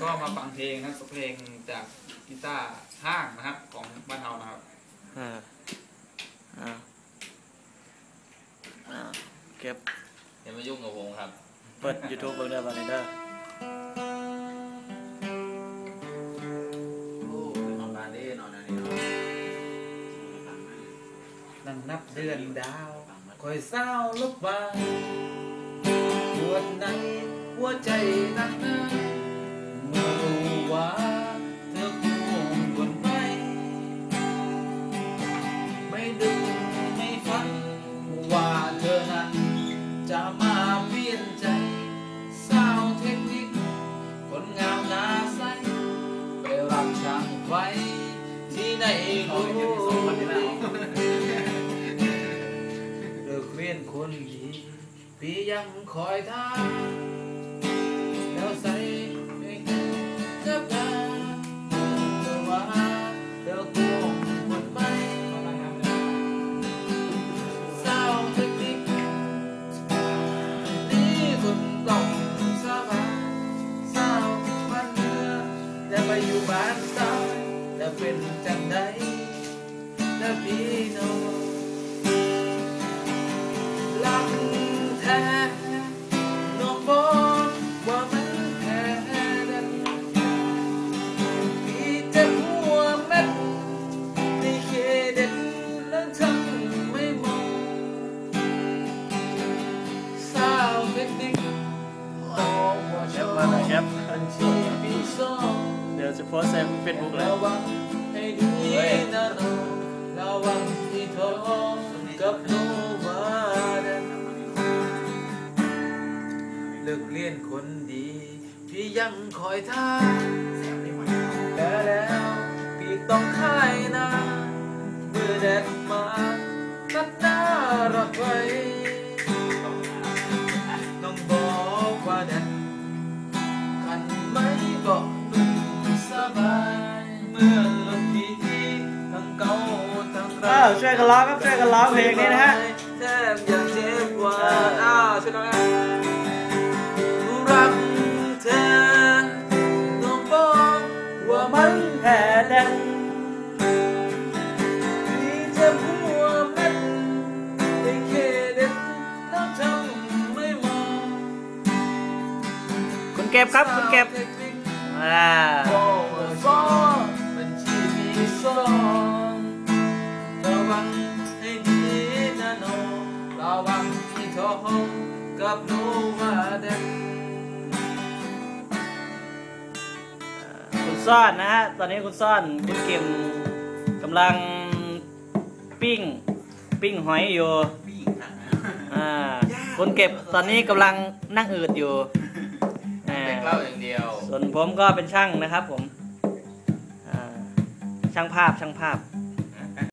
ก็มาฟังเพลงนะครับเพลงจากกีตาร์ห้างนะครับ ของบ้านเฮานะครับอ่าอ่าอ่าเก็บอย่ามายุ่งกับวงครับ เปิด YouTube เบิ่งเด้อบัดนี้เด้อโอ้ยนอนบ้านได้นอนอันนี้เนาะนั่งนับเดือนดาวคอยเศร้าลุกบานปวดในหัวใจนักหนา ใจสาวเทคนิค คนงามหน้าใสไปรับช่างไฟที่ไหนก็รู้เลิกเรียนคนดีพี่ยังคอยท่า เป็นจังใดจะพี่น้องรักแท้น้องบอกว่ามันแพ้ดันพี่เจ็บหัวเม็ดในเคเด็ดแล้วทำไม่มองสาวเทคนิคบอกว่าชเก็อบบมาหน่อยครับบัญชีพี่สองเดี๋ยว จะโพสต์ในเฟซบุ๊กแล้วระวังให้ดีนะน้องระวังที่ท้องกับโนวาเดเลิกเรียนคนดี พี่ยังคอยท่าแต่แล้ว พี่ต้องคายนะเมื่อแดด อช่วยกันร้องครับช่วยกันร้องเพลงนี้นะฮะแทบอยากเจ็บกว่าอ้าวช่วยร้องนะรักเธอต้องบอกว่ามันแพ้แดงที่จ็บหัวเม็ดได้แค่เด็ดแล้วทำไม่มองคุณเก็บครับคุณเก็บอ่าบัญชีมีสองระ วังให้ดีนะน้องระวังที่ท้องกับโนวาเดนคุณซ่อนนะฮะ ตอนนี้คุณซ่อนคุณเก็มกำลังปิ้ง ปิ้งหอยอยู่พี่หนังอ่าคุณเก็บตอนนี้กำลังนั่งอืดอยู่อ่าแต่เล่าอย่างเดียว ส่วนผมก็เป็นช่างนะครับผมอ่าช่างภาพช่างภาพ